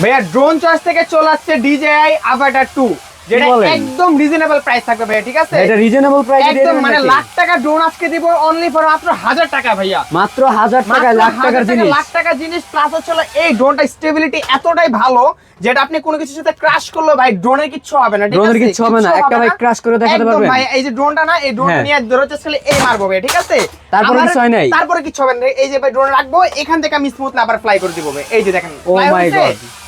ভাইয়া drone choice থেকে চলে আসছে ডিজেআই আভাটার টু যেটা একদম রিজনেবল প্রাইস থাকবে ভাইয়া ঠিক আছে? এটা রিজনেবল প্রাইসে একদম মানে লাখ টাকা ড্রোন আজকে দিব অনলি ফর মাত্র হাজার টাকা ভাইয়া। মাত্র হাজার মাত্র লাখ টাকার জিনিস। লাখ টাকার জিনিস প্লাস হচ্ছে এই ড্রোনটা স্টেবিলিটি এতটাই ভালো যেটা আপনি কোনো কিছুর সাথে ক্রাশ করলে ভাই ড্রোনের কিচ্ছু হবে না ড্রোনের আছে? হবে না, একটা ভাই crash করে দেখাতে পারবেন? ভাই এই যে ড্রোনটা না এই ড্রোনটা হ্যাঁ। নিয়ে ধরে হচ্ছে খালি এই মারবো ভাই ঠিক আছে? তারপরে আমার- কিছু হয় নাই? তারপরে কিছু হবে না। এই যে ভাই ড্রোন রাখব এখান থেকে আমি স্মুথলি আবার ফ্লাই করে দিব ভাই। এই যে দেখেন Oh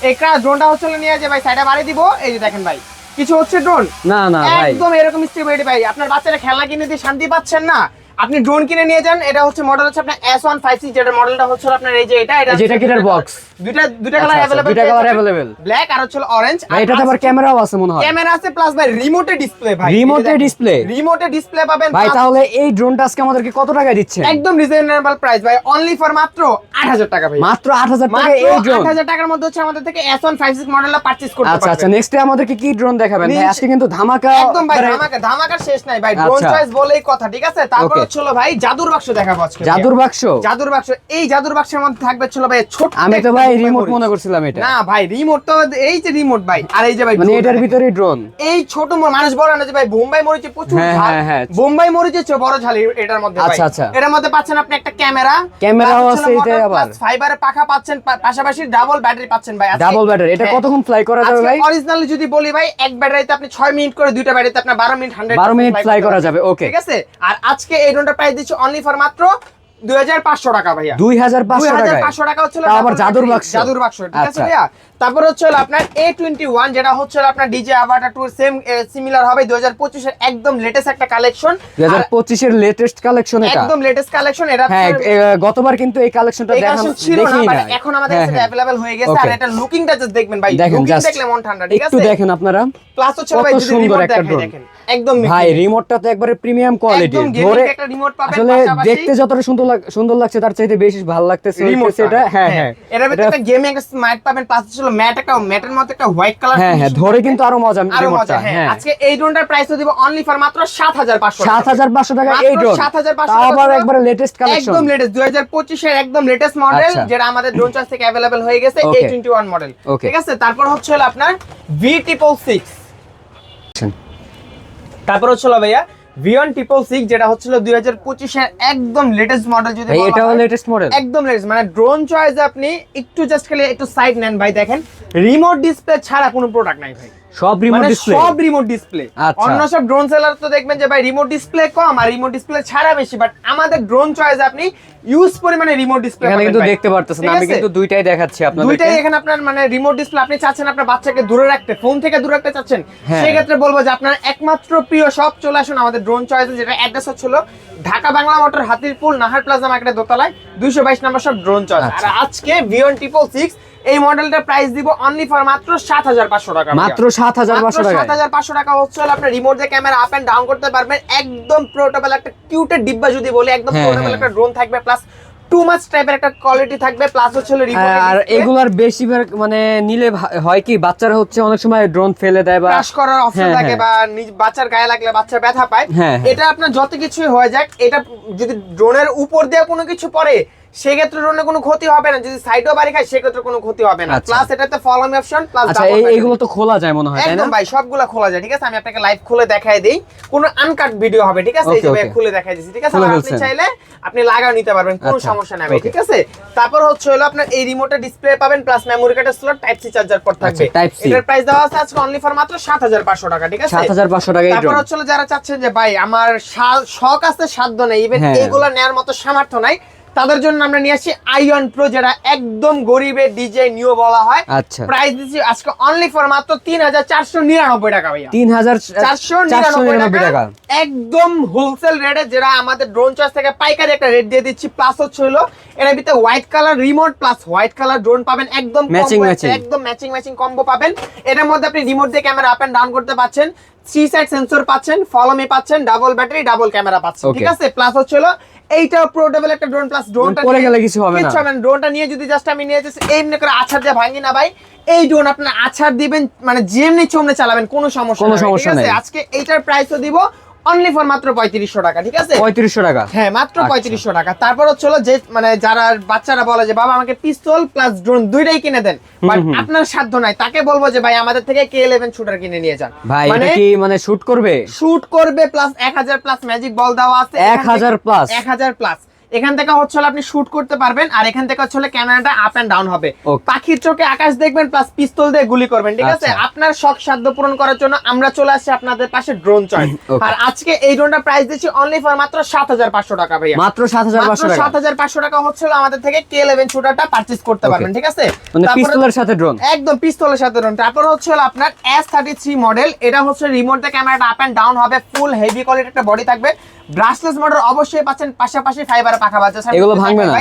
এই ড্রোনটা হচ্ছে নিয়ে যে ভাই সাইডে বাড়ি দিব। এই যে দেখেন ভাই কিছু হচ্ছে ড্রোন না না একদম এরকম স্টেবিলিটি ভাই। আপনার বাচ্চারা খেলা কিনে দিয়ে শান্তি পাচ্ছেন না? আপনি ড্রোন কিনে নিয়ে যান এটা হচ্ছে মডেল হচ্ছে আপনার এস ওয়ান ফাইভ সিক্স যেটা মডেলটা হচ্ছে আপনার এই যে এটা এটা এই যে এটা কিটার দুইটা colour। দুইটা দুইটা আচ্ছা, কালার আচ্ছা, অ্যাভেলেবল দুইটা colour available। ব্ল্যাক আর হচ্ছে অরেঞ্জ ভাই এটাতে আবার ক্যামেরাও আছে মনে হয়। ক্যামেরা আছে প্লাস ভাই রিমোটে ডিসপ্লে ভাই। এ display? রিমোটে ডিসপ্লে পাবেন ভাই তাহলে এই ড্রোনটা আজকে আমাদেরকে কত টাকায় দিচ্ছেন? একদম রিজনেবল প্রাইস ভাই অনলি ফর মাত্র 8000 টাকা ভাই। মাত্র আট হাজার টাকা এই ড্রোন 8000 টাকার মধ্যে হচ্ছে আমাদের থেকে S156 মডেলটা পারচেজ করতে পারবেন আচ্ছা আচ্ছা নেক্সট আমাদেরকে কি ড্রোন দেখাবেন? ভাই আজকে কিন্তু ধামাকা একদম ভাই মানে ধামাকা ধামাকার শেষ নাই ভাই ড্রোন আচ্ছা। চয়েস বলেই কথা ঠিক আছে? তারপর Okay. হলো ভাই জাদুর বাক্স দেখাবো আজকে জাদুর বাক্স জাদুর বাক্স এই জাদুর বাক্সের মধ্যে থাকবে ছিল ভাই ছোট আমি তো ভাই রিমোট মনে করছিলাম এটা না ভাই রিমোট তো এই যে রিমোট ভাই আর এই যে ভাই মানে এটার ভিতরে ড্রোন এই ছোট মানুষ বলে না যে ভাই বোম্বাই মরিচে প্রচুর হ্যাঁ, ঝাল হ্যাঁ, হ্যাঁ। বোম্বাই মরিচে বড় ঝাল এটার মধ্যে আচ্ছা, আচ্ছা। এটার মধ্যে পাচ্ছেন আপনি একটা ক্যামেরা ক্যামেরাও আছে এটাই আবার। ফাইবারের পাখা পাচ্ছেন পাশাপাশি ডাবল ব্যাটারি পাচ্ছেন ভাই ডাবল ব্যাটারি এটা। কতক্ষণ ফ্লাই করা যাবে ভাই অরিজিনালি যদি বলি ভাই এক ব্যাটারিতে আপনি 6 মিনিট করে দুইটা ব্যাটারিতে আপনার 12 মিনিট 100 12 মিনিট fly করা যাবে, okay. ঠিক আছে আর আজকে এই ড্রোনটা প্রাইস দিচ্ছি অনলি ফর মাত্র 2500 টাকা ভাইয়া। দুই হাজার 2500 টাকা হচ্ছে আবার জাদুর বাক্স। জাদুর বাক্স ঠিক আছে আচ্ছা। ভাইয়া? তারপর হচ্ছে আপনার A21 যেটা হচ্ছে আপনার DJI Avata two same similar হবে। 2025 এর একদম লেটেস্ট একটা কালেকশন দুই হাজার লেটেস্ট কালেকশন এটা? একদম লেটেস্ট কালেকশন এটা হ্যাঁ গতবার কিন্তু এই কালেকশনটা দেখানো ছিল না এখন আমাদের হ্যাঁ, কাছে হ্যাঁ। হয়ে গেছে আর এটা লুকিংটা জাস্ট দেখবেন ভাই। দেখেন লুকিং দেখলে মন ঠান্ডা ঠিক একটু আছে? দেখেন আপনারা। প্লাস হচ্ছে ভাই যদি সুন্দর একটা দেখেন। একদম ভাই রিমোটটা তো একবারে প্রিমিয়াম কোয়ালিটি ধরে একটা রিমোট পাবেন আসলে দেখতে যতটা সুন্দর সুন্দর লাগছে তার চাইতে বেশি ভালো লাগতেছে রিমোট হচ্ছে এটা হ্যাঁ হ্যাঁ এটার ভিতরে এটা- একটা গেমিং একটা স্মার্ট পাবেন প্লাস ছিল ম্যাট একটা ম্যাটের মধ্যে একটা হোয়াইট কালার হ্যাঁ হ্যাঁ ধরে কিন্তু আরো মজা আরো রিমোটটা মজা হ্যাঁ হ্যাঁ আজকে এই ড্রোনটার প্রাইস দিব অনলি ফর মাত্র 7500 সাত হাজার পাঁচশো টাকা এই ড্রোন 7500 তাও আবার টাকা একবারে লেটেস্ট কালেকশন একদম লেটেস্ট 2025 এর একদম লেটেস্ট মডেল আচ্ছা। যেটা আমাদের ড্রোন চয়েস থেকে अवेलेबल হয়ে গেছে Okay. A21 model Okay. ঠিক আছে তারপর হচ্ছে হলো আপনার ভি ট্রিপল সিক্স তারপর হচ্ছে হলো ভাইয়া ভিওন ট্রিপল সিক্স যেটা হচ্ছিল দুই হাজার পঁচিশের একদম লেটেস্ট মডেল যদি এটাও লেটেস্ট মডেল একদম লেটেস্ট মানে ড্রোন চয়েস আপনি একটু জাস্ট খালি একটু সাইড নেন ভাই দেখেন। রিমোট ডিসপ্লে ছাড়া কোনো প্রোডাক্ট নাই ভাই। সব রিমোট মানে ডিসপ্লে সব রিমোট ডিসপ্লে আচ্ছা। অন্য সব ড্রোন সেলার তো দেখবেন যে ভাই রিমোট ডিসপ্লে কম আর রিমোট ডিসপ্লে ছাড়া বেশি। বাট আমাদের ড্রোন চয়েস আপনি ইউজ পরিমাণে রিমোট ডিসপ্লে এখানে কিন্তু দেখতে পারতেছেন আমি কিন্তু দুইটাই দেখাচ্ছি আপনাদেরকে। দুইটাই এখানে আপনার মানে রিমোট ডিসপ্লে আপনি চাচ্ছেন আপনার বাচ্চাকে দূরে রাখতে ফোন থেকে দূরে রাখতে চাচ্ছেন? হ্যাঁ। সেই ক্ষেত্রে বলব যে আপনার একমাত্র প্রিয় সব চলে আসুন আমাদের ড্রোন চয়েস যেটা অ্যাড্রেস হচ্ছিল ঢাকা বাংলা মোটর হাতিরপুল নাহার প্লাজা মার্কেটের দোতলায় দুইশো বাইশ নম্বর সব ড্রোন চয়েস আর। আজকে ভিওন ট্রিপল সিক্স এই মডেলটার প্রাইস দিব অনলি ফর মাত্র সাত হাজার পাঁচশো টাকা মাত্র সাত হাজার পাঁচশো সাত টাকা হাজার পাঁচশো টাকা হচ্ছে হলো আপনার রিমোট দিয়ে ক্যামেরা আপ এন্ড ডাউন করতে পারবেন একদম পোর্টেবল একটা কিউটের ডিব্বা যদি বলি একদম হ্যাঁ, পোর্টেবল হ্যাঁ। একটা ড্রোন থাকবে প্লাস টু মাচ টাইপের একটা কোয়ালিটি থাকবে প্লাস হচ্ছে আর এগুলার বেশিরভাগ মানে নিলে হয় কি বাচ্চারা হচ্ছে অনেক সময় ড্রোন ফেলে দেয় বা ক্রাশ করার অপশন হ্যাঁ, থাকে হ্যাঁ। বা নিজ বাচ্চার গায়ে লাগলে বাচ্চা ব্যথা পায় হ্যাঁ, হ্যাঁ। এটা আপনার যত কিছুই হয়ে যাক এটা যদি ড্রোনের উপর দিয়ে কোনো কিছু পড়ে সেক্ষেত্রে ড্রোনের কোনো ক্ষতি হবে না। যদি সাইডও বাড়ি খায় সেক্ষেত্রে কোনো ক্ষতি হবে না। আচ্ছা। প্লাস এটাতে ফলোমি অপশন প্লাস আচ্ছা এইগুলো তো খোলা যায় মনে হয় তাই না? একদম ভাই সবগুলা খোলা যায় ঠিক আছে? আমি আপনাকে লাইভ খুলে দেখাই দেই। কোন আনকাট ভিডিও হবে ঠিক আছে? এই যে. খুলে দেখাই দিছি ঠিক আছে? আপনি চাইলে আপনি লাগাও নিতে পারবেন কোনো আচ্ছা, সমস্যা নাই ভাই ঠিক আছে? তারপর হচ্ছে হলো আপনার এই রিমোটের ডিসপ্লে পাবেন প্লাস মেমরি কার্ডের স্লট টাইপ সি চার্জার পort থাকবে। আচ্ছা, এটার প্রাইস দেওয়া আছে আজকে অনলি ফর মাত্র 7500 টাকা ঠিক আছে? সাত হাজার পাঁচশো টাকা এই তারপর হচ্ছে যারা চাচ্ছেন যে ভাই আমার শখ আছে সাধ্য নেই ইভেন। এইগুলো নেওয়ার মতো সামর্থ্য নাই তাদের জন্য আমরা নিয়ে আসছি আইয়ন প্রো যেটা একদম গরিবের ডিজে নিউ বলা হয়। আচ্ছা। প্রাইস দিচ্ছি আজকে অনলি ফর মাত্র তিন হাজার চারশো নিরানব্বই টাকা ভাইয়া। তিন হাজার চারশো নিরানব্বই টাকা। একদম হোলসেল রেটে যেটা আমাদের ড্রোন চয়েস থেকে পাইকারি একটা রেট দিয়ে দিচ্ছি প্লাস হচ্ছে হলো এর ভিতরে white colour remote plus white colour drone পাবেন একদম combo matching। একদম ম্যাচিং ম্যাচিং কম্বো পাবেন। এটার মধ্যে আপনি রিমোট দিয়ে ক্যামেরা আপ এন্ড ডাউন করতে পাচ্ছেন থ্রি সাইড সেন্সর পাচ্ছেন ফলো মি পাচ্ছেন ডাবল ব্যাটারি ডাবল ক্যামেরা পাচ্ছেন ঠিক আছে? প্লাস হচ্ছে হলো এইটা পোর্টেবল একটা ড্রোন প্লাস ড্রোনটা পরে গেলে কিছু হবে না। হবে না। ড্রোনটা নিয়ে যদি জাস্ট আমি নিয়ে যাচ্ছি এমনি করে আছাড় দিয়ে ভাঙি না ভাই। এই ড্রোন আপনার আছাড় দিবেন মানে যেমনি চমনে চালাবেন কোনো সমস্যা কোনো সমস্যা নেই। আজকে এইটার প্রাইসও দিব অনলি ফর মাত্র পঁয়ত্রিশশো টাকা ঠিক আছে? পঁয়ত্রিশশো টাকা। হ্যাঁ মাত্র আচ্ছা। পঁয়ত্রিশশো টাকা। তারপর হচ্ছে যে মানে যারা বাচ্চারা বলে যে বাবা আমাকে পিস্তল প্লাস ড্রোন দুইটাই কিনে দেন। বাট আপনার সাধ্য নাই। তাকে বলব যে ভাই আমাদের থেকে কে ইলেভেন শুটার কিনে নিয়ে যান। ভাই মানে কি মানে শুট করবে? শুট করবে প্লাস এক হাজার প্লাস ম্যাজিক বল দেওয়া আছে। এক হাজার প্লাস এক হাজার প্লাস এখান থেকে হচ্ছে আপনি শুট করতে পারবেন আর এখান থেকে হচ্ছে ক্যামেরাটা আপ এন্ড ডাউন হবে। পাখির চোখে আকাশ দেখবেন প্লাস পিস্তল দিয়ে গুলি করবেন ঠিক আছে? আচ্ছা। আপনার শখ সাধ্য পূরণ করার জন্য আমরা চলে আসছি আপনাদের পাশে ড্রোন চয়েস আর আজকে এই ড্রোনটা প্রাইস দিচ্ছি অনলি ফর মাত্র সাত হাজার পাঁচশো টাকা ভাইয়া। মাত্র সাত হাজার টাকা। সাত হাজার পাঁচশো টাকা হচ্ছিল আমাদের থেকে কে ইলেভেন শুটারটা পারচেস করতে পারবেন ঠিক আছে? মানে তারপরে- পিস্তলের সাথে ড্রোন একদম পিস্তলের সাথে ড্রোন তারপর হচ্ছে আপনার এস থার্টি থ্রি মডেল এটা হচ্ছে রিমোট দিয়ে ক্যামেরাটা আপ অ্যান্ড ডাউন হবে ফুল হেভি কোয়ালিটি একটা বডি থাকবে। ব্রাশলেস মোটর অবশ্যই পাচ্ছেন পাশাপাশি ফাইবার পাখা বাজছে এগুলো ভাঙবে না?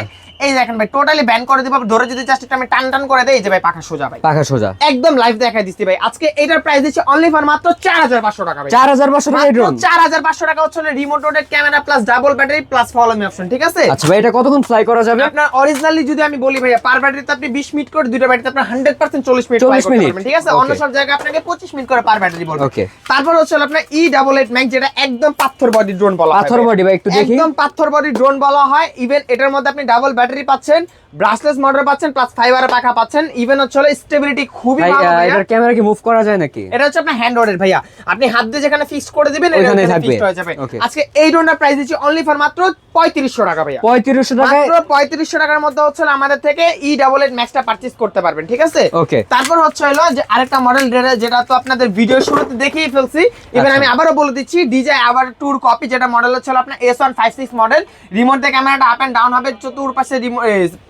এই দেখেন ভাই টোটালি ব্যান করে দিব। ধরে যদি জাস্ট একটু আমি টান টান করে দেই এই যে ভাই পাখা সোজা ভাই। পাখা সোজা। একদম লাইভ দেখাই দিচ্ছি ভাই। আজকে এটার প্রাইস দিচ্ছে অনলি ফর মাত্র চার হাজার পাঁচশো টাকা ভাই। চার হাজার পাঁচশো টাকা ড্রোন চার হাজার পাঁচশো টাকা হচ্ছে remote রোডেড camera plus double battery plus follow me option ঠিক আছে? আচ্ছা ভাই এটা কতক্ষণ ফ্লাই করা যাবে? আপনার অরিজিনালি যদি আমি বলি ভাইয়া পার ব্যাটারিতে আপনি 20 মিনিট করে দুইটা ব্যাটারিতে আপনার 100% 40 মিনিট 40 করতে মিনিট। পারবেন, ঠিক আছে? অন্য সব জায়গায় আপনাকে 25 মিনিট করে পার ব্যাটারি বলবে। Okay. তারপর হচ্ছে আপনার ই ডাবল এইট ম্যাক যেটা একদম পাথর বডি ড্রোন বলা হয় পাথর body ভাই, একটু দেখি। একদম পাথর বডি ড্রোন বলা হয়। ইভেন এটার মধ্যে আপনি ডাবল ব্যাটারি পাচ্ছেন ব্রাশলেস মোটর পাচ্ছেন প্লাস ফাইবারের পাখা পাচ্ছেন। ইভেন হচ্ছে হলো স্টেবিলিটি খুবই ভালো ভাইয়া। এটার ক্যামেরা কি মুভ করা যায় নাকি? এটা হচ্ছে আপনার হ্যান্ড রোডের ভাইয়া। আপনি হাত দিয়ে যেখানে ফিক্স করে দিবেন ওখানে। ফিক্সড হয়ে যাবে। আজকে এই ড্রোনটার প্রাইস দিচ্ছি অনলি ফর মাত্র 3500 টাকা ভাইয়া। পঁয়ত্রিশশো টাকায় মাত্র পঁয়ত্রিশশো টাকার মধ্যে হচ্ছে আমাদের থেকে ই ডাবল এইট ম্যাক্সটা পারচেজ করতে পারবেন ঠিক আছে? Okay. তারপর হচ্ছে হলো যে আরেকটা মডেল যেটা তো আপনাদের ভিডিও শুরুতে দেখিয়ে ফেলছি। ইভেন আচ্ছা। আমি আবারও বলে দিচ্ছি ডিজে আবার টুর কপি যেটা মডেল হচ্ছে হলো আপনার S one five six model remote দিয়ে ক্যামেরাটা আপ এন্ড ডাউন হবে চতুর্পাশে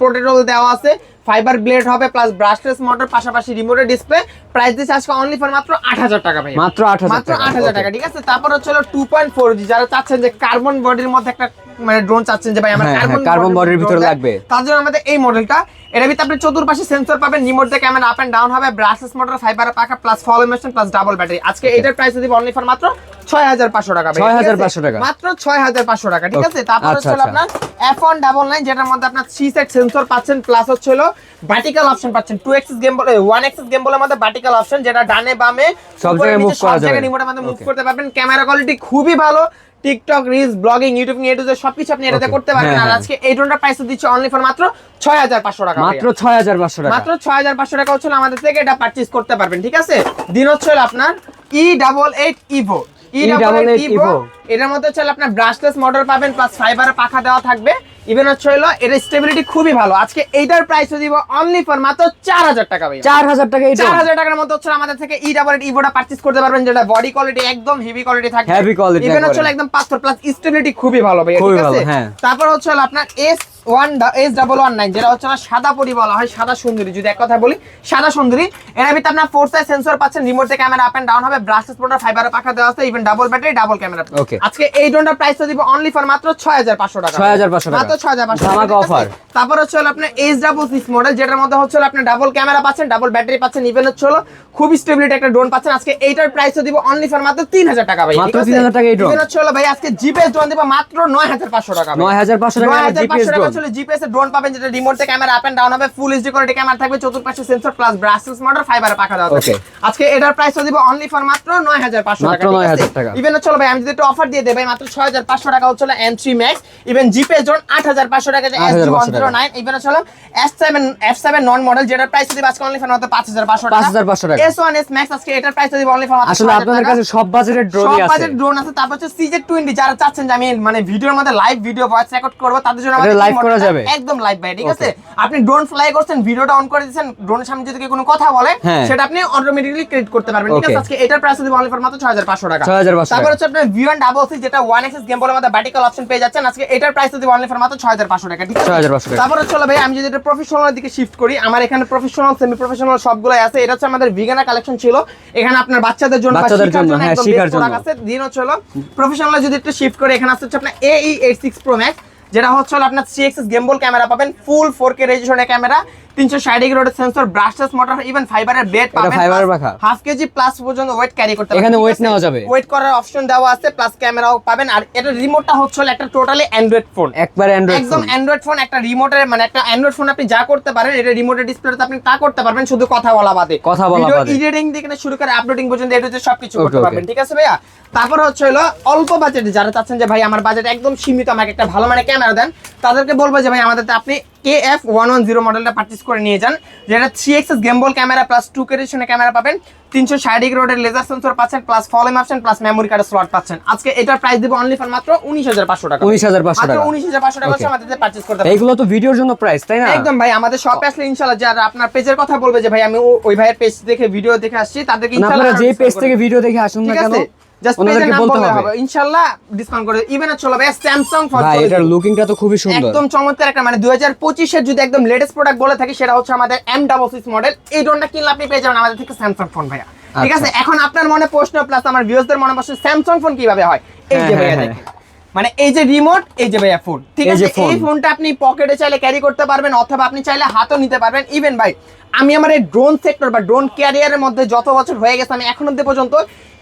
প্রোটেক্টর দেওয়া আছে ফাইবার ব্লেড হবে প্লাস ব্রাশলেস মোটর পাশাপাশি রিমোটের ডিসপ্লে প্রাইস দিচ্ছে আজকে অনলি ফর মাত্র আট হাজার টাকা ভাই মাত্র আট হাজার মাত্র আট হাজার টাকা ঠিক আছে? তারপর হচ্ছে হলো টু পয়েন্ট ফোর জি যারা চাচ্ছেন যে কার্বন বডির মধ্যে একটা মানে ড্রোন চাচ্ছেন যে ভাই আমার কার্বন হ্যাঁ, carbon body র ভিতরে লাগবে। তার জন্য আমাদের এই মডেলটা এর ভিতরে আপনি চতুর্পাশে সেন্সর পাবেন রিমোট দিয়ে ক্যামেরা আপ এন্ড ডাউন হবে ব্রাসলেস মোটর ফাইবার পাখা plus follow machine plus double battery আজকে এটার প্রাইস দিব অনলি ফর মাত্র ছয় হাজার পাঁচশো টাকা ভাই, ঠিক আছে? 6,500 টাকা। মাত্র ছয় হাজার পাঁচশো টাকা ঠিক আছে তারপর আচ্ছা, হচ্ছে আচ্ছা। আপনার এফ ওয়ান ডাবল নাইন যেটার মধ্যে আপনার থ্রি সেট সেন্সর পাচ্ছেন প্লাস হচ্ছে হলো ভার্টিক্যাল অপশন পাচ্ছেন two axis gimbal one axis game বলের মধ্যে ভার্টিক্যাল অপশন যেটা ডানে বামে সব জায়গায় move করা যাবে। রিমোটের মধ্যে মুভ করতে পারবেন ক্যামেরা কোয়ালিটি খুবই ভালো টিকটক রিলস ব্লগিং ইউটিউব নিয়ে টু সবকিছু আপনি এটাতে করতে পারবেন হ্যাঁ, আর হ্যাঁ। আজকে এই ড্রোনটা প্রাইস দিচ্ছে অনলি ফর মাত্র ছয় হাজার পাঁচশো টাকা মাত্র ভাইয়া। ছয় হাজার পাঁচশো টাকা মাত্র ছয় হাজার পাঁচশো টাকা হচ্ছে আমাদের থেকে এটা পারচেজ করতে পারবেন ঠিক আছে দিন হচ্ছে আপনার E double eight Evo E double eight E88 Evo Evo। এটার মধ্যে হচ্ছে আপনার ব্রাশলেস মডেল পাবেন প্লাস ফাইবারের পাখা দেওয়া থাকবে ইভেন হচ্ছে হলো এর স্টেবিলিটি খুবই ভালো। আজকে এইটার প্রাইস দিব অনলি ফর মাত্র চার হাজার টাকা ভাইয়া। চার হাজার টাকা চার হাজার টাকার মধ্যে হচ্ছে আমাদের থেকে ই ডাবল ইভোটা পার্চেস করতে পারবেন যেটা বডি কোয়ালিটি একদম হেভি কোয়ালিটি থাকে হেভি কোয়ালিটি ইভেন হচ্ছে একদম পাথর প্লাস স্টেবিলিটি খুবই ভালো ভাই ঠিক আছে? হ্যাঁ। তারপর হচ্ছে হলো আপনার S one S double one nine যেটা হচ্ছে সাদা পরি বলা হয় সাদা সুন্দরী যদি এক কথা বলি সাদা সুন্দরী এর ভিতরে আপনার ফোর সাইজ সেন্সর পাচ্ছেন রিমোট থেকে ক্যামেরা আপ এন্ড ডাউন হবে ব্রাশলেস মোটর ফাইবারের পাখা দেওয়া আছে even double battery double camera. আজকে এই ড্রোনটার প্রাইস দিব অনলি ফর মাত্র ছয় হাজার পাঁচশো টাকা 6,500 টাকা। মাত্র ছয় হাজার পাঁচশো ধামাকা offer। তারপর হচ্ছে হলো আপনার এইচ ডাবল সিক্স মডেল যেটার মধ্যে হচ্ছে হলো আপনার ডাবল ক্যামেরা পাচ্ছেন ডাবল ব্যাটারি পাচ্ছেন ইভেন হচ্ছে হলো খুব স্টেবিলিটি একটা ড্রোন পাচ্ছেন আজকে এইটার প্রাইস দিব অনলি ফর মাত্র তিন হাজার টাকা ভাই মাত্র ঠিক আছে? 3,000 টাকা এই। Even হচ্ছে হলো ভাই আজকে জিপিএস ড্রোন দিব মাত্র নয় হাজার পাঁচশো টাকা ভাই। 9,500 টাকা 9,500 GPS drone। জিপিএস এর ড্রোন পাবেন যেটা রিমোট থেকে ক্যামেরা আপ এন্ড ডাউন হবে ফুল এইচডি কোয়ালিটি ক্যামেরা থাকবে চতুর্পাশে sensor plus brushless motor fiber পাখা দেওয়া থাকবে আজকে এটার প্রাইস দিব অনলি ফর মাত্র 9500 টাকা মাত্র 9,000 টাকা। ইভেন হচ্ছে ভাই আমি যদি একটু অফার দিয়ে দেই ভাই মাত্র 6500 টাকা হচ্ছে M3 Max even GPS drone 8500 টাকা যে 8,500 SG109 ইভেন হলো S7 F7 নন মডেল যেটার প্রাইস দিব আজকে অনলি ফর মাত্র 5500 টাকা 5,500 টাকা। S1S Max আজকে এটার প্রাইস দিব অনলি ফর মাত্র আসলে আপনাদের কাছে সব বাজেটের সব ড্রোনই আছে বাজেট ড্রোন আছে তারপর হচ্ছে সিজে টোয়েন্টি যারা চাচ্ছেন যে আমি মানে ভিডিওর মধ্যে লাইভ ভিডিও ভয়েস রেকর্ড করব তাদের জন্য আমাদের live করা যাবে? একদম লাইভ ভাই ঠিক আছে আপনি ড্রোন ফ্লাই করছেন ভিডিওটা অন করে দিয়েছেন ড্রোনের সামনে যদি কেউ কোনো কথা বলে হ্যাঁ। সেটা আপনি অটোমেটিক্যালি ক্রিয়েট করতে পারবেন ঠিক আছে আজকে এটার প্রাইস দিব অনলি ফর মাত্র 6500 টাকা 6,500 তারপর। হচ্ছে আপনার ভিওয়ান ডাবল সি যেটা ওয়ান এক্সএস গেম বলের মধ্যে ভার্টিক্যাল অপশন পেয়ে যাচ্ছেন আজকে এটার প্রাইস দিব অনলি ফর মাত্র 6500 টাকা ঠিক আছে 6,500 টাকা। তারপর হলো ভাই আমি যদি এটা প্রফেশনাল দিকে শিফট করি আমার এখানে প্রফেশনাল সেমি প্রফেশনাল সবগুলাই আছে এটা হচ্ছে আমাদের ভিগানা কালেকশন ছিল এখানে আপনার বাচ্চাদের জন্য বাচ্চাদের জন্য, হ্যাঁ, product জন্য। আছে দিন হচ্ছে প্রফেশনাল যদি একটু শিফট করে এখানে আসছে হচ্ছে আপনার AE86 Pro Max যেটা হচ্ছে আপনার থ্রি এক্সেস গেমবল ক্যামেরা পাবেন ফুল ফোর কে রেজিশনের ক্যামেরা তিনশো ষাট রোডের সেন্সর ব্রাশলেস মোটর ইভেন ফাইবারের বেড fiber এর পাখা? হাফ কেজি প্লাস পর্যন্ত ওয়েট ক্যারি করতে এখানে weight নেওয়া যাবে? ওয়েট করার অপশন দেওয়া আছে প্লাস ক্যামেরাও পাবেন আর এটা রিমোটটা হচ্ছে একটা টোটালি অ্যান্ড্রয়েড ফোন একবার অ্যান্ড্রয়েড একদম অ্যান্ড্রয়েড ফোন একটা রিমোটের মানে একটা অ্যান্ড্রয়েড ফোন আপনি যা করতে পারেন এটা রিমোটের ডিসপ্লেতে আপনি তা করতে পারবেন শুধু কথা বলা বাদে কথা বলা ভিডিও বাদে। এডিটিং থেকে শুরু করে আপলোডিং পর্যন্ত এটা হচ্ছে সবকিছু করতে. পারবেন ঠিক আছে ভাইয়া তারপর হচ্ছে হলো অল্প বাজেটে যারা চাচ্ছেন যে ভাই আমার বাজেট একদম সীমিত আমাকে একটা ভালো মানে ক্যামেরা দেন তাদেরকে বলব যে ভাই আমাদের আপনি K F one one zero মডেলটা পারচেস করে নিয়ে যান। যেটা three axis gimbal camera plus two কেরিশনের camera পাবেন। তিনশো ষাট ডিগ্রি রোডের লেজার সেন্সর পাচ্ছেন plus follow me option plus memory কার্ডের স্লট পাচ্ছেন। আজকে এটার প্রাইস দিব অনলি ফর মাত্র উনিশ হাজার পাঁচশো টাকা। 19,500 টাকা। উনিশ হাজার পাঁচশো টাকা আমাদের পারচেস করতে এইগুলো তো ভিডিওর জন্য প্রাইস তাই না? একদম ভাই আমাদের শপে আসলে ইনশাআল্লাহ যারা আপনার পেজের কথা বলবে যে ভাই আমি ওই ভাইয়ের পেজ দেখে ভিডিও দেখে আসছি তাদেরকে আপনারা যে পেজ থেকে ভিডিও দেখে আসুন না কেন? জাস্ট পেজের নাম বললে হবে। হবে। ইনশাআল্লাহ ডিসকাউন্ট করে ইভেন চলো স্যামসাং ফোন ভাই এটার লুকিংটা তো খুবই সুন্দর। একদম চমৎকার একটা মানে যদি একদম লেটেস্ট প্রোডাক্ট বলে থাকি সেটা হচ্ছে আমাদের এম ডাবল সিক্স মডেল এই ড্রোনটা কিনলে আপনি পেয়ে যাবেন আমাদের থেকে স্যামসাং ফোন ভাইয়া। ঠিক আচ্ছা। আছে এখন আপনার মনে প্রশ্ন প্লাস আমার ভিউয়ারদের মনে প্রশ্ন স্যামসাং ফোন কীভাবে হয়? এই যে হ্যাঁ, ভাইয়া হ্যাঁ, দেখেন। মানে এই যে রিমোট এই যে ভাইয়া ফোন ঠিক আছে? এই ফোনটা আপনি পকেটে চাইলে ক্যারি করতে পারবেন অথবা আপনি চাইলে হাতও নিতে পারবেন। ইভেন ভাই আমি আমার এই ড্রোন সেক্টর বা ড্রোন ক্যারিয়ারের মধ্যে যত বছর হয়ে গেছে আমি এখন অব্দি পর্যন্ত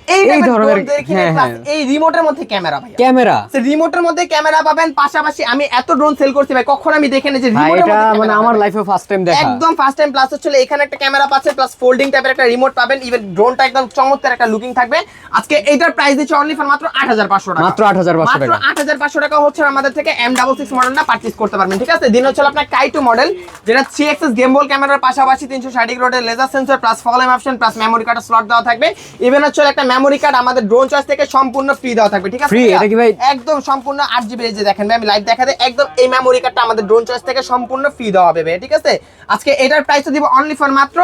এই ধরনের- দেখি হ্যাঁ, হ্যাঁ। এই রিমোটের মধ্যে ক্যামেরা ভাই ক্যামেরা রিমোটের মধ্যে ক্যামেরা পাবেন পাশাপাশি আমি এত ড্রোন সেল করছি ভাই কখন আমি দেখিনি যে রিমোটের মধ্যে মানে আমার লাইফে ফার্স্ট টাইম দেখা। একদম ফার্স্ট টাইম প্লাস হচ্ছে এখানে একটা ক্যামেরা পাচ্ছেন প্লাস ফোল্ডিং টাইপের একটা রিমোট পাবেন ইভেন ড্রোনটা একদম চমৎকার একটা লুকিং থাকবে। আজকে এইটার প্রাইস দিচ্ছে অনলি ফর মাত্র আট হাজার পাঁচশো টাকা। মাত্র 8,500 টাকা। হাজার পাঁচশো টাকা হচ্ছে আমাদের থেকে এম ডাবল সিক্স মডেলটা পার্চেস করতে পারবেন ঠিক আছে? দিন হচ্ছে আপনার কাইটু মডেল যেটা থ্রি এক্সএস গেমবল ক্যামেরার পাশাপাশি তিনশো ষাট রোডের laser sensor plus follow me option plus memory কার্ডের স্লট দেওয়া থাকবে। ইভেন হচ্ছে একটা মেমোরি কার্ড আমাদের ড্রোন চয়েস থেকে সম্পূর্ণ ফ্রি দেওয়া থাকবে ঠিক আছে? ভাইয়া? এটা কি ভাই? একদম সম্পূর্ণ আট জিবি যে দেখেন ভাই আমি লাইভ দেখাতে একদম এই মেমোরি কার্ডটা আমাদের ড্রোন চয়েস থেকে সম্পূর্ণ ফ্রি দেওয়া হবে ভাই, ঠিক আছে আজকে এটার প্রাইস দিব অনলি ফর মাত্র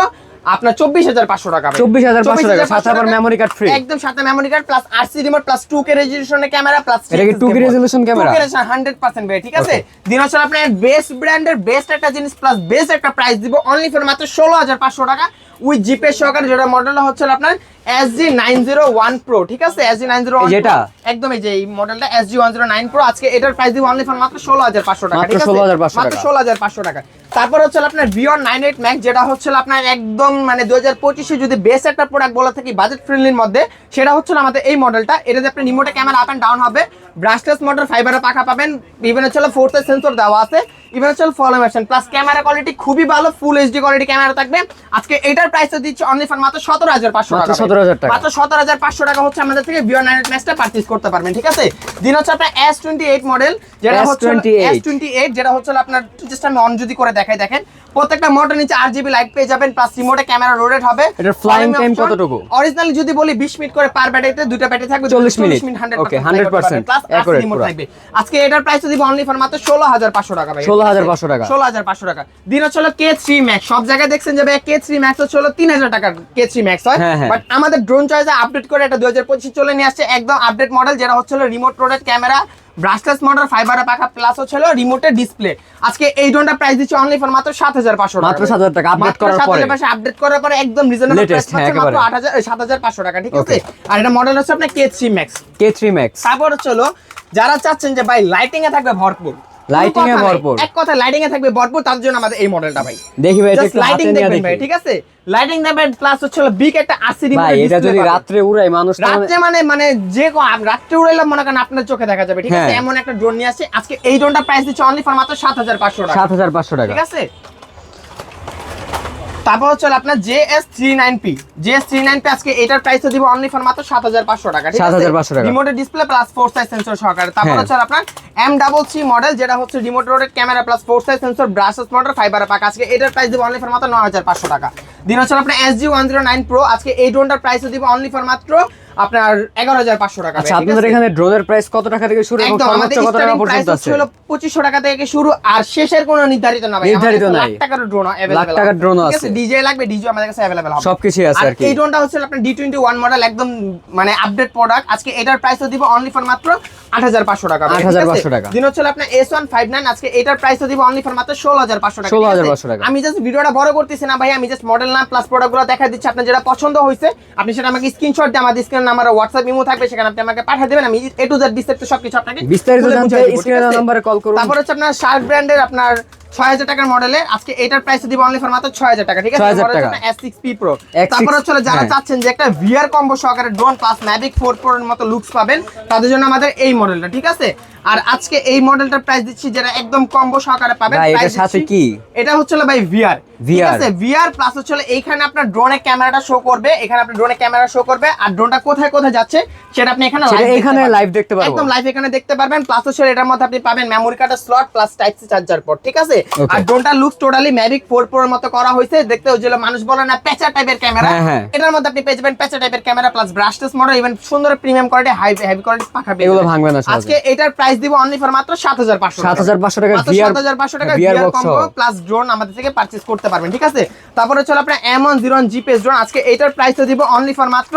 আপনার চব্বিশ হাজার পাঁচশো টাকা ভাই। 24,500 টাকা, সাথে আবার memory card free। একদম সাথে memory card plus RC remote plus two K রেজলিউশনের camera plus এটা কি 2K resolution camera? Hundred percent ভাই ঠিক আছে দিন হচ্ছে আপনার বেস্ট ব্র্যান্ডের বেস্ট একটা জিনিস প্লাস বেস্ট একটা প্রাইস দিব অনলি ফর মাত্র ষোলো হাজার পাঁচশো টাকা উইথ জিপে সহকারে যেটা মডেলটা হচ্ছে আপনার S G nine zero one pro ঠিক আছে? এস জি নাইন জিরো যেটা? একদম এই যে এই মডেলটা S G one zero nine pro আজকে এটার প্রাইস দিব অনলি ফর মাত্র ষোলো হাজার পাঁচশো টাকা ঠিক আছে? 16,500 মাত্র টাকা। ষোলো হাজার পাঁচশো টাকা। তারপর হচ্ছে আপনার ভিওর নাইন এইট ম্যাক্স যেটা হচ্ছে আপনার একদম মানে দু হাজার পঁচিশে যদি বেস্ট একটা প্রোডাক্ট বলে থাকি বাজেট ফ্রেন্ডলির মধ্যে সেটা হচ্ছে আমাদের এই মডেলটা এটাতে আপনি রিমোটে ক্যামেরা আপ অ্যান্ড ডাউন হবে ব্রাশলেস মোটর ফাইবারের পাখা পাবেন। ইভেন হচ্ছে ফোর্থ সেন্সর দেওয়া আছে। ইভেন হচ্ছে ফলোমেশন প্লাস ক্যামেরা কোয়ালিটি খুবই ভালো ফুল এইচডি কোয়ালিটি ক্যামেরা থাকবে। আজকে এটার প্রাইস দিচ্ছে অনলি ফর মাত্র সতেরো হাজার পাঁচশো টাকা। 17,000 টাকা। মাত্র সতেরো হাজার পাঁচশো টাকা হচ্ছে আমাদের থেকে ভিওর নাইন ম্যাক্সটা পারচেস করতে পারবেন ঠিক আছে? দিন হচ্ছে আপনার এস টোয়েন্টি এইট মডেল যেটা হচ্ছে এস টোয়েন্টি এইট যেটা হচ্ছে আপনার জাস্ট আমি অন যদি করে দেখাই দেখেন। প্রত্যেকটা মোটর নিচে আট জিবি লাইট পেয়ে যাবেন প্লাস রিমোটে ক্যামেরা রোডেড হবে। এটার flying time কতটুকু? অরিজিনালি যদি বলি বিশ মিনিট করে পার ব্যাটারিতে দুটো ব্যাটারি থাকবে 40 minute. Okay, 100% plus accurate remote থাকবে। আজকে এটার প্রাইস দিব অনলি ফর মাত্র ষোলো হাজার পাঁচশো টাকা ভাই। 16,500 টাকা। ষোলো হাজার পাঁচশো টাকা। দিন হচ্ছে কে থ্রি ম্যাক্স সব জায়গায় দেখছেন যে কে থ্রি ম্যাক্স হচ্ছে হলো তিন হাজার টাকার কে থ্রি ম্যাক্স হয়। হ্যাঁ, হ্যাঁ। বাট আমাদের ড্রোন চয়েসে আপডেট করে এটা দু হাজার পঁচিশ চলে নিয়ে আসছে একদম আপডেট মডেল যেটা হচ্ছে remote product camera brushless motor ফাইবারের পাখা প্লাস ছিল রিমোটের ডিসপ্লে আজকে এই ড্রোনটা প্রাইস দিচ্ছে অনলি ফর মাত্র সাত হাজার পাঁচশো মাত্র 7,000 টাকা, আপডেট করার পরে। আপডেট করার পরে একদম রিজনেবল প্রাইস হ্যাঁ, মাত্র একেবারে। আট হাজার সাত হাজার পাঁচশো টাকা ঠিক আছে? আর এটা মডেল হচ্ছে আপনার K three max K three max তারপর চলো যারা চাচ্ছেন যে ভাই লাইটিং এ থাকবে ভরপুর Lighting এ ভরপুর। এক কথা লাইটিং এ থাকবে ভরপুর তার জন্য আমাদের এই মডেলটা ভাই। দেখি ভাই এটা একটু লাইটিং দেখবেন ভাই ঠিক আছে? লাইটিং দেখবেন প্লাস হচ্ছে বিগ একটা আরসি ভাই এটা যদি রাতে উড়াই মানুষ রাতে মানে- মানে মানে যে কো- রাতে রাত্রে উড়াইলাম মনে করেন আপনার চোখে দেখা যাবে ঠিক আছে? হ্যাঁ। এমন একটা ড্রোন নিয়ে আসছে। আজকে এই ড্রোনটা প্রাইস দিচ্ছে অনলি ফর মাত্র সাত হাজার পাঁচশো টাকা। সাত হাজার পাঁচশো টাকা। ঠিক আছে? তারপর হচ্ছে আপনার J S three nine P J S three nine P আজকে এটার প্রাইস দিব অনলি ফর মাত্র সাত হাজার পাঁচশো টাকা সাত হাজার পাঁচশো টাকা। রিমোটের display plus four size sensor সহকারে। তারপর হ্যাঁ। হচ্ছে আপনার এম ডাবল থ্রি মডেল যেটা হচ্ছে রিমোট রোডের camera plus four size sensor brushless model fiber পাক আজকে এটার প্রাইস দিব অনলি ফর মাত্র নয় হাজার পাঁচশো টাকা। দিন হচ্ছে আপনার S G one zero nine pro আজকে এই ড্রোনটার প্রাইস দিব অনলি ফর মাত্র আপনার এগারো হাজার পাঁচশো টাকা আচ্ছা ভাই, ঠিক আপনাদের আছে? এখানে ড্রোনের প্রাইস কত টাকা থেকে শুরু এবং একদম আমাদের সর্বোচ্চ কত টাকা স্টার্টিং প্রাইস পর্যন্ত আছে হচ্ছে হলো 2500 টাকা থেকে শুরু আর শেষের কোনো নির্ধারিত না ভাই নির্ধারিত আমাদের কাছে নাই। লাখ টাকার ড্রোন লাখ টাকার drone ও আছে। ডিজে লাগবে ডিজে আমাদের কাছে अवेलेबल হবে সবকিছুই আছে আর আর কি এই ড্রোনটা হচ্ছে আপনার ডি টোয়েন্টি ওয়ান মডেল একদম মানে আপডেট প্রোডাক্ট আজকে এটার প্রাইস দিব অনলি ফর মাত্র আট হাজার পাঁচশো টাকা ভাই, ঠিক আছে? 8,500 টাকা। দিন হচ্ছে আপনার এস ওয়ান ফাইভ নাইন আজকে এটার প্রাইস দিব অনলি ফর মাত্র ষোলো হাজার পাঁচশো টাকা ঠিক আছে? 16,500 টাকা। আমি জাস্ট ভিডিওটা বড় করতেছি না ভাই আমি জাস্ট মডেল নাম প্লাস প্রোডাক্টগুলো দেখা দিচ্ছি আপনার যেটা পছন্দ হয়েছে আপনি সেটা আমাকে স্ক্রিনশট দিয়ে আমাদের স্ক্রিন নাম্বার হোয়াটসঅ্যাপ ইমো থাকবে সেখানে আপনি আমাকে পাঠিয়ে দেবেন আমি এ টু জেড বিস্তারিত সবকিছু আপনাকে বিস্তারিত জানতে স্ক্রিনের? নাম্বারে কল করুন তারপর হচ্ছে আপনার শার্ক ব্র্যান্ডের আপনার ছয় হাজার টাকার মডেলের আজকে এটার প্রাইস দিব অনলি ফর মাত্র ছয় হাজার টাকা ঠিক আছে 6,000 টাকা। এস সিক্স পি প্রো তারপর হচ্ছে যারা হ্যাঁ। চাচ্ছেন যে একটা ভিআর কম্বো সহকারে ড্রোন প্লাস ম্যাভিক ফোর প্রোর মতো লুকস পাবেন তাদের জন্য আমাদের এই মডেলটা ঠিক আছে আর আজকে এই মডেলটার প্রাইস দিচ্ছি যেটা একদম কম্বো সহকারে পাবেন এটার সাথে কি? এটা হচ্ছে ভাই ভিআর ঠিক VR আছে ভিআর প্লাস হচ্ছে এইখানে আপনার ড্রোনে ক্যামেরাটা শো করবে এখানে ড্রোনে ক্যামেরা শো করবে আর ড্রোনটা কোথায় কোথায় যাচ্ছে সেটা আপনি এখানে দেখতে পারবেন। একদম লাইভ এখানে দেখতে পারবেন প্লাস হচ্ছে এটার মধ্যে আপনি পাবেন মেমোরি কার্ডের slot plus type C charger port ঠিক আছে. আর ড্রোনটা লুকস টোটালি ম্যাভিক ফোর প্রোর মতো করা হয়েছে। দেখতে ওই মানুষ বলে না পেঁচা টাইপের ক্যামেরা। এটার মধ্যে আপনি পেয়ে যাবেন পেঁচা টাইপের camera plus brushless model even সুন্দর premium quality high heavy quality পাখা এগুলো ভাঙবে না আজকে এটার প্রাইস দিব অনলি ফর মাত্র 7500 7500 টাকা। VR 7500 টাকা box কম্বো প্লাস ড্রোন আমাদের থেকে পারচেজ করতে পারবেন ঠিক আছে? তারপরে চলো আপনার M1 জিরোন জিপিএস ড্রোন আজকে এটার প্রাইস দিব অনলি ফর মাত্র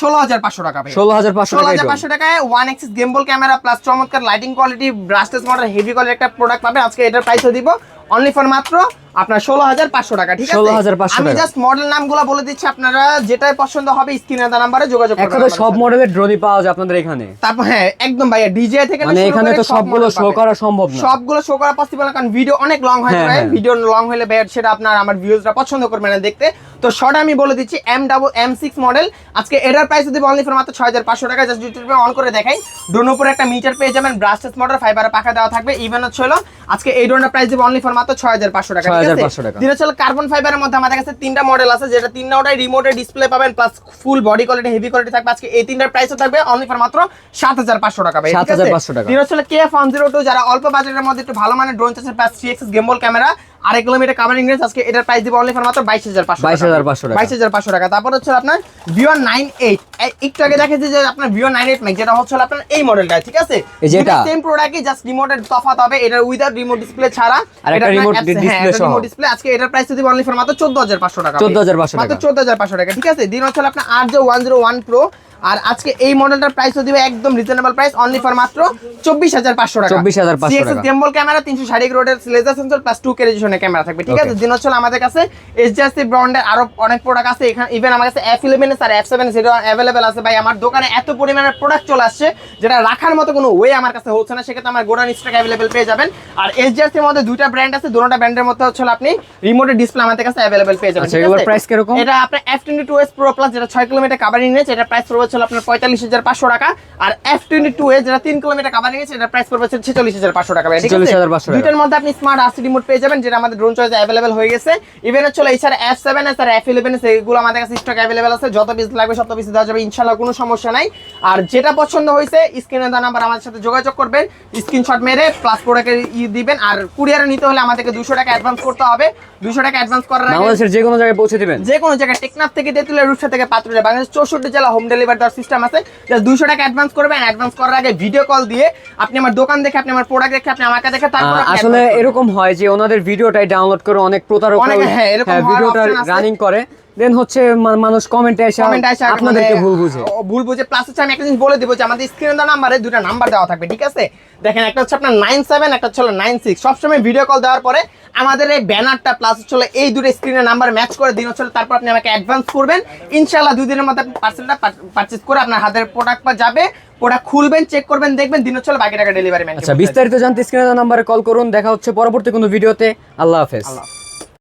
ষোলো হাজার পাঁচশো টাকা। ষোলো হাজার পাঁচশো ষোলো হাজার পাঁচশো টাকায় one axis gimbal camera plus চমৎকার lighting quality brushless model heavy quality একটা প্রোডাক্ট পাবে। আজকে এটার প্রাইসও দিব। অনলি ফর মাত্র আপনার ষোলো হাজার পাঁচশো টাকা ঠিক আছে? 16,500 আমি জাস্ট মডেল নামগুলো বলে দিচ্ছি আপনারা যেটাই পছন্দ হবে স্ক্রিনে দেওয়া নাম্বারে যোগাযোগ সব মডেলের ড্রোনই পাওয়া যায় আপনাদের এখানে। তারপর হ্যাঁ একদম ভাইয়া ডিজে থেকে মানে এখানে তো সবগুলো শো করা সম্ভব না। সবগুলো শো করা পসিবল কারণ ভিডিও অনেক লং হয়ে যায়। ভিডিও লং হলে সেটা আপনার আমার ভিউজরা পছন্দ করবে না দেখতে। তো শর্ট আমি বলে দিচ্ছি M double M six model আজকে এটার প্রাইস যদি অনলি ফর মাত্র ছয় হাজার পাঁচশো টাকা। জাস্ট ইউটিউবে অন করে দেখাই। ড্রোন উপরে একটা মিটার পেয়ে যাবেন। ব্রাশলেস মডেল ফাইবারে পাখা দেওয়া থাকবে। ইভেন হচ্ছে হলো আজকে এই ড্রোনের প্রাইস দিব অনলি ফর মাত্র ছয় হাজার পাঁচশো টাকা 6,500 টাকা। দিনে চলো কার্বন ফাইবারের মধ্যে আমাদের কাছে তিনটা মডেল আছে যেটা তিনটা ওটাই রিমোটে ডিসপ্লে পাবেন plus full body quality heavy quality থাকবে আজকে এই তিনটার প্রাইসও থাকবে অনলি ফর মাত্র সাত হাজার পাঁচশো টাকা ভাই, ঠিক 7,500 টাকা। দিনে হচ্ছে K F one zero two যারা অল্প বাজেটের মধ্যে একটু ভালো মানের ড্রোন চাচ্ছে প্লাস থ্রি গেমবল ক্যামেরা আড়াই কিলোমিটার কাভারিং রেঞ্জ আজকে এটার প্রাইস দিব অনলি ফর মাত্র বাইশ হাজার পাঁচশো 22,500 টাকা। বাইশ হাজার পাঁচশো টাকা। তারপর হচ্ছে আপনার ভিওর নাইন এইট। একটু আগে দেখেছি যে আপনার ভিওর নাইন এইট ম্যাক্স যেটা হচ্ছে আপনার এই মডেলটা ঠিক আছে? এই যে এটা? সেম প্রোডাক্টই জাস্ট রিমোটের তফাৎ হবে। এটার উইদাউট রিমোট ডিসপ্লে ছাড়া। আর একটা display সহ। রিমোট ডিসপ্লে আজকে এটার প্রাইস দিব অনলি ফর মাত্র চোদ্দ হাজার পাঁচশো টাকা। 14,500 মাত্র টাকা। চোদ্দ হাজার পাঁচশো টাকা ঠিক আছে? দিন হচ্ছে আপনার আর যে ওয়ান জিরো ওয়ান প্রো আর আজকে এই মডেলটার প্রাইস দিবে একদম রিজনেবল প্রাইস অনলি ফর মাত্র চব্বিশ হাজার পাঁচশো টাকা। 24,500 টাকা। গেমবল ক্যামেরা তিনশো ষাট রোডের laser sensor plus two K রেজুলেশনের camera থাকবে ঠিক আছে? দিন হচ্ছে আমাদের কাছে এইচডিএফসি ব্র্যান্ডের আরও অনেক প্রোডাক্ট আছে এখানে ইভেন আমার কাছে এফ ইলেভেন আর এফ সেভেন সেটা অ্যাভেলেবেল আছে। ভাই আমার দোকানে এত পরিমাণের প্রোডাক্ট চলে আসছে যেটা রাখার মতো কোনো ওয়ে আমার কাছে হচ্ছে না সেক্ষেত্রে আমার গোডাউন স্টক অ্যাভেলেবেল পেয়ে যাবেন। আর এইচডিএফসির মধ্যে দুইটা ব্র্যান্ড আছে দুটোটা ব্র্যান্ডের মধ্যে হচ্ছে আপনি রিমোটের ডিসপ্লে আমাদের কাছে অ্যাভেলেবেল পেয়ে যাবেন আচ্ছা? এটা আপনার F twenty two S pro plus যেটা ছয় কিলোমিটার কাভারিং রেঞ্জ এটা প্রাইস পড়বে হচ্ছে আপনার পঁয়তাল্লিশ হাজার পাঁচশো টাকা। আর এফ টোয়েন্টি টু এস যেটা তিন কিলোমিটার কাভারিং রেঞ্জ এটা প্রাইস পড়বে হচ্ছে ছেচল্লিশ হাজার পাঁচশো টাকা ভাই, ঠিক আছে? 46,500 টাকা। দুইটার মধ্যে আপনি স্মার্ট আরসি রিমোট পেয়ে যাবেন যেটা আমাদের ড্রোন চয়েস অ্যাভেলেবেল হয়ে গেছে। ইভেন হচ্ছে এছাড়া এফ সেভেন এস আর এফ ইলেভেন এস এগুলো আমাদের কাছে স্টক অ্যাভেলেবেল আছে। যত পিস লাগবে সব পিস দেওয়া যাবে ইনশাল্লাহ কোনো সমস্যা নাই। আর যেটা পছন্দ হয়েছে স্ক্রিনে দেওয়া নাম্বার আমাদের সাথে যোগাযোগ করবেন স্ক্রিনশট মেরে প্লাস প্রোডাক্টের ই দিবেন। আর কুরিয়ারে নিতে হলে আমাদেরকে দুশো টাকা অ্যাডভান্স করতে হবে। দুশো টাকা অ্যাডভান্স করার আগে বাংলাদেশের যে কোনো জায়গায় পৌঁছে দিবেন। যে কোনো জায়গায় টেকনাফ থেকে তেঁতুলিয়া রূপসা থেকে পাত্রীরা বাংলাদেশ চৌষট্টি জেলা হোম ডেলিভারি দেওয়ার সিস্টেম আছে। জাস্ট দুশো টাকা অ্যাডভান্স করবেন অ্যাডভান্স করার আগে ভিডিও কল দিয়ে আপনি আমার দোকান দেখে আপনি আমার প্রোডাক্ট দেখে আপনি আমাকে দেখে তারপর আসলে এরকম হয় যে ওনাদের ভিডিওটাই ডাউনলোড করে অনেক প্রতারক হ্যাঁ, এরকম ভিডিওটা option রানিং করে। দেন হচ্ছে মানুষ কমেন্টে এসে কমেন্ট আসে আপনাদেরকে ভুল বুঝে। ভুল বুঝে। প্লাস হচ্ছে আমি একটা জিনিস বলে দিব যে আমাদের স্ক্রিনে দেওয়া নাম্বারে দুটো নাম্বার দেওয়া থাকবে ঠিক আছে? দেখেন একটা হচ্ছে আপনার নাইন সেভেন একটা হচ্ছে নাইন সিক্স সবসময় ভিডিও কল দেওয়ার পরে আমাদের এই ব্যানারটা প্লাস হচ্ছে এই দুটো স্ক্রিনের নাম্বার ম্যাচ করে দিন। হচ্ছে তারপর আপনি আমাকে অ্যাডভান্স করবেন। ইনশাল্লাহ দুই দিনের মধ্যে পার্সেলটা পারচেজ করে আপনার হাতের প্রোডাক্ট যাবে প্রোডাক্ট খুলবেন চেক করবেন দেখবেন দিন হচ্ছে বাকি টাকা ডেলিভারি ম্যান আচ্ছা বিস্তারিত জানতে স্ক্রিনে নাম্বারে কল করুন। দেখা হচ্ছে পরবর্তী কোনো ভিডিওতে আল্লাহ হাফেজ। আল্লাহ।